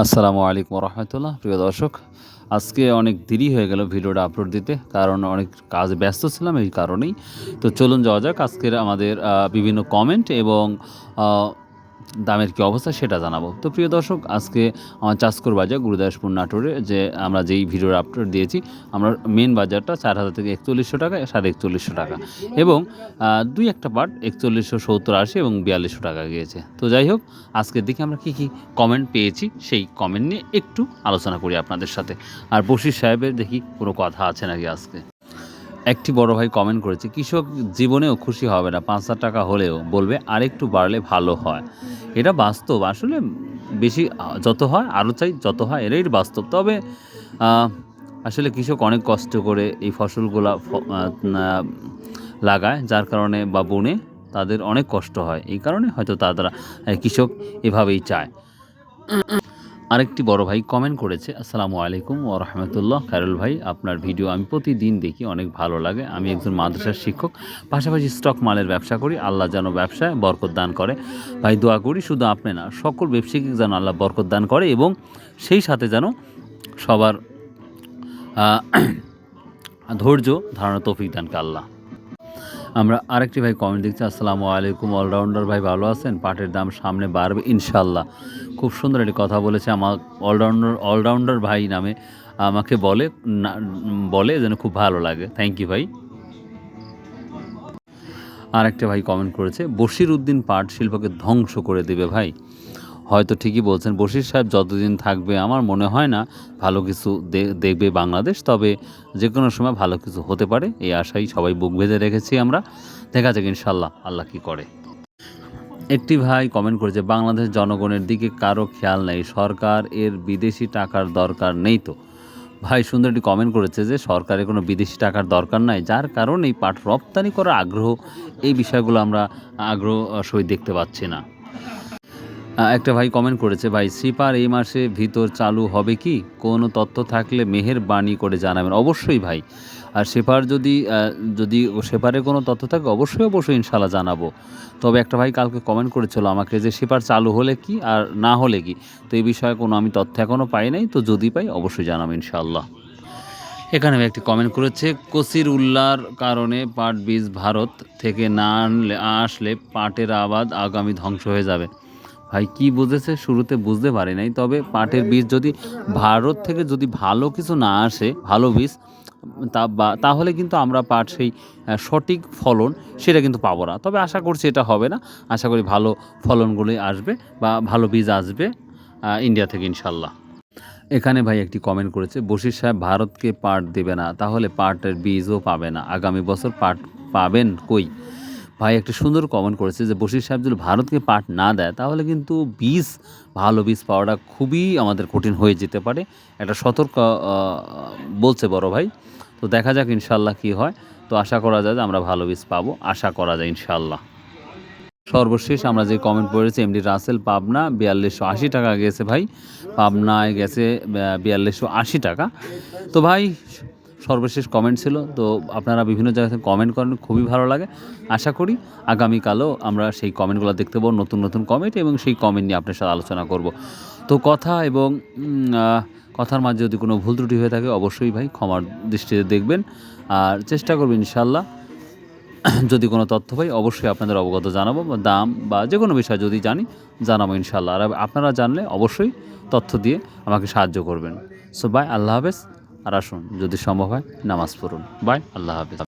আসসালামু আলাইকুম রহমতুল্লাহ, প্রিয় দর্শক। আজকে অনেক দেরি হয়ে গেল ভিডিওটা আপলোড দিতে, কারণ অনেক কাজ ব্যস্ত ছিলাম এই কারণেই। তো চলুন যাওয়া যাক আজকের আমাদের বিভিন্ন কমেন্ট এবং দামের কী অবস্থা সেটা জানাব। তো প্রিয় দর্শক, আজকে আমার চাষকর বাজার গুরুদাসপুর নাটোরে যে আমরা যেই ভিডিওর আপডেট দিয়েছি, আমরা মেন বাজারটা চার হাজার থেকে একচল্লিশশো টাকা, সাড়ে একচল্লিশশো টাকা। এবং দুই একটা পার্ট একচল্লিশশো সত্তর আশি এবং বিয়াল্লিশশো টাকা গিয়েছে। তো যাই হোক, আজকের দিকে আমরা কী কী কমেন্ট পেয়েছি সেই কমেন্ট নিয়ে একটু আলোচনা করি আপনাদের সাথে। আর বশির সাহেবের দেখি কোনো কথা আছে নাকি আজকে? একটি বড় ভাই কমেন্ট করেছে, কৃষক জীবনেও খুশি হবে না, পাঁচ হাজার টাকা হলেও বলবে আরেকটু বাড়লে ভালো হয়। এটা বাস্তব, আসলে বেশি যত হয় আরও চাই যত হয় এটাই বাস্তব। তবে আসলে কৃষক অনেক কষ্ট করে এই ফসলগুলা লাগায়, যার কারণে বা বনে তাদের অনেক কষ্ট হয়। এই কারণে হয়তো তারা কৃষক এভাবেই চায়। আরেকটি বড় ভাই কমেন্ট করেছে, আসসালামু আলাইকুম ও রহমতুল্লাহ। খায়রুল ভাই, আপনার ভিডিও আমি প্রতিদিন দেখি, অনেক ভালো লাগে। আমি একজন মাদ্রাসার শিক্ষক, পাশাপাশি স্টক মালের ব্যবসা করি, আল্লাহ যেন ব্যবসায় বরকত দান করে। ভাই, দোয়া করি শুধু আপনি না, সকল ব্যবসায়িক যেন আল্লাহ বরকত দান করে এবং সেই সাথে যেন সবার ধৈর্য ধারণা তৌফিক দানকে আল্লাহ। আমরা আরেকটি ভাই কমেন্ট দেখছি, আসসালামু আলাইকুম অলরাউন্ডার ভাই ভালো আছেন? পাটের দাম সামনে বাড়বে ইনশাল্লাহ খুব সুন্দর একটি কথা বলেছে আমার অলরাউন্ডার অলরাউন্ডার ভাই নামে। আমাকে বলে বলে যেন খুব ভালো লাগে। থ্যাংক ইউ ভাই। আর একটা ভাই কমেন্ট করেছে, বশির উদ্দিন পাট শিল্পকে ধ্বংস করে দেবে ভাই। হয়তো ঠিকই বলছেন। বশির সাহেব, যতদিন থাকবে আমার মনে হয় না ভালো কিছু দেখবে বাংলাদেশ, তবে যে কোনো সময় ভালো কিছু হতে পারে, এই আশাই সবাই বুক বেঁধে রেখেছি আমরা। দেখা যাক ইনশাল্লাহ আল্লাহ কি করে। একটি ভাই কমেন্ট করেছে, বাংলাদেশ জনগণের দিকে কারও খেয়াল নেই, সরকার এর বিদেশি টাকার দরকার নেই তো? ভাই সুন্দর একটি কমেন্ট করেছে যে, সরকারের কোনো বিদেশি টাকার দরকার নাই, যার কারণে এই পাট রপ্তানি করার আগ্রহ, এই বিষয়গুলো আমরা আগ্রহ সহিত দেখতে পাচ্ছি না। একটা ভাই কমেন্ট করেছে, ভাই সিপার এই মাসে ভিতর চালু হবে কি? কোনো তথ্য থাকলে মেহের বাণী করে জানাবেন। অবশ্যই ভাই। আর সেপার যদি যদি সেপারের কোনো তথ্য থাকে, অবশ্যই অবশ্যই ইনশাল্লাহ জানাব। তবে একটা ভাই কালকে কমেন্ট করেছিল আমাকে যে সেপার চালু হলে কি আর না হলে কি? তো এই বিষয়ে কোনো আমি তথ্য এখনও পাই নাই, তো যদি পাই, অবশ্যই জানাব ইনশাল্লাহ এখানে একটি কমেন্ট করেছে কসির উল্লার কারণে পাট বীজ ভারত থেকে না আনলে আসলে পাটের আবাদ আগামী ধ্বংস হয়ে যাবে। ভাই, কি বুঝেছে? শুরুতে বুঝতে পারি নাই, তবে পাটের বীজ যদি ভারত থেকে যদি ভালো কিছু না আসে, ভালো বীজ, তা বা- তাহলে কিন্তু আমরা পাট সেই সঠিক ফলন সেটা কিন্তু পাবো না। তবে আশা করছি এটা হবে না। আশা করি ভালো ফলনগুলোই আসবে বা ভালো বীজ আসবে ইন্ডিয়া থেকে ইনশাল্লাহ। এখানে ভাই একটি কমেন্ট করেছে, বশির সাহেব, ভারতকে পাট দেবে না, তাহলে পাটের বীজও পাবে না। আগামী বছর পাট পাবেন কই? ভাই একটা সুন্দর কমেন্ট করেছে যে, বশির সাহেব যদি ভারতকে পাট না দেয়, তাহলে কিন্তু বীজ, ভালো বীজ পাওয়াটা খুবই আমাদের কঠিন হয়ে যেতে পারে। একটা সতর্ক বলছে বড় ভাই। তো দেখা যাক ইনশাল্লাহ কি হয়। তো আশা করা যায় যে আমরা ভালো বীজ পাবো। আশা করা যায় ইনশাল্লাহ সর্বশেষ আমরা যে কমেন্ট পড়েছি এমডি রাসেল, পাবনা, বিয়াল্লিশশো আশি টাকা গেছে ভাই। পাবনায় গেছে বিয়াল্লিশশো আশি টাকা। তো ভাই সর্বশেষ কমেন্ট ছিল, তো আপনারা বিভিন্ন জায়গা থেকে কমেন্ট করেন, খুবই ভালো লাগে। আশা করি আগামীকালও আমরা সেই কমেন্টগুলো দেখতে পাবো, নতুন নতুন কমেন্ট এবং সেই কমেন্ট নিয়ে আপনার সাথে আলোচনা করব। তো কথা এবং কথার মাঝে যদি কোনো ভুল ত্রুটি হয়ে থাকে, অবশ্যই ভাই ক্ষমার দৃষ্টিতে দেখবেন। আর চেষ্টা করবেন ইনশাল্লাহ যদি কোনো তথ্য পাই, অবশ্যই আপনাদের অবগত জানাব, বা দাম বা যে কোনো বিষয় যদি জানি, জানাব ইনশাল্লাহ আর আপনারা জানলে অবশ্যই তথ্য দিয়ে আমাকে সাহায্য করবেন। সো বাই আল্লাহ হাফেজ। আর আসুন যদি সম্ভব হয় নামাজ পড়ুন। বাই আল্লাহ হাফেজ।